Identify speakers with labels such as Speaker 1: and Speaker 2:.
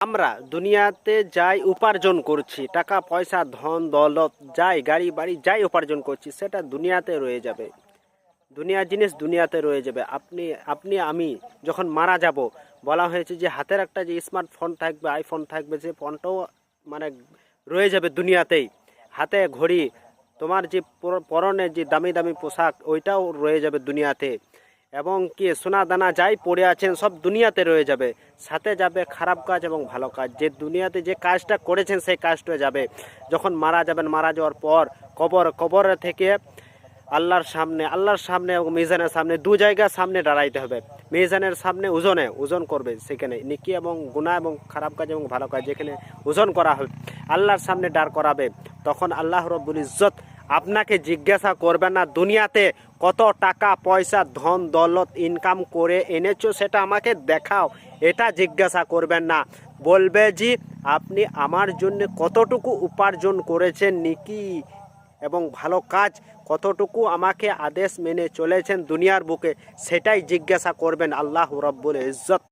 Speaker 1: আমরা দুনিয়াতে যাই উপার্জন করছি, টাকা, পয়সা, ধন, দৌলত, যাই গাড়ি, বাড়ি, যাই উপার্জন করছি, সেটা দুনিয়াতে রয়ে যাবে। দুনিয়ার জিনিস দুনিয়াতে রয়ে যাবে। আপনি আপনি, আমি যখন মারা যাব, বলা হয়েছে যে হাতের একটা যে স্মার্টফোন থাকবে আইফোন থাকবে যে ফোনটাও মানে রয়ে যাবে দুনিয়াতেই। হাতে ঘড়ি, তোমার যে পরনে যে দামি দামি পোশাক, ওইটাও রয়ে যাবে দুনিয়াতে। এবং কি সোনা দানা যাই পড়ে আছেন, সব দুনিয়াতে রয়ে যাবে। সাথে যাবে খারাপ কাজ এবং ভালো কাজ। যে দুনিয়াতে যে কাজটা করেছেন, সেই কাজটা যাবে। যখন মারা যাবেন, মারা যাওয়ার পর কবর কবর থেকে আল্লাহর সামনে আল্লাহর সামনে এবং মিজানের সামনে, দু জায়গার সামনে দাঁড়াইতে হবে। মিজানের সামনে ওজনে ওজন করবে সেখানে। নিকি এবং গুণা এবং খারাপ কাজ এবং ভালো কাজ যেখানে ওজন করা হবে, আল্লাহর সামনে দাঁড় করাবে। তখন আল্লাহ রব্বুল ইজ্জত আপনাকে জিজ্ঞাসা করবে না, দুনিয়াতে কত টাকা, পয়সা, ধন, দৌলত ইনকাম করে এনেছো সেটা আমাকে দেখাও। এটা জিজ্ঞাসা করবেন না। বলবে যে, আপনি আমার জন্য কতটুকু উপার্জন করেছেন, নিকি? এবং ভালো কাজ কতটুকু আমাকে আদেশ মেনে চলেছেন দুনিয়ার বুকে? সেটাই জিজ্ঞাসা করবেন আল্লাহ রব্বুল ইজ্জত।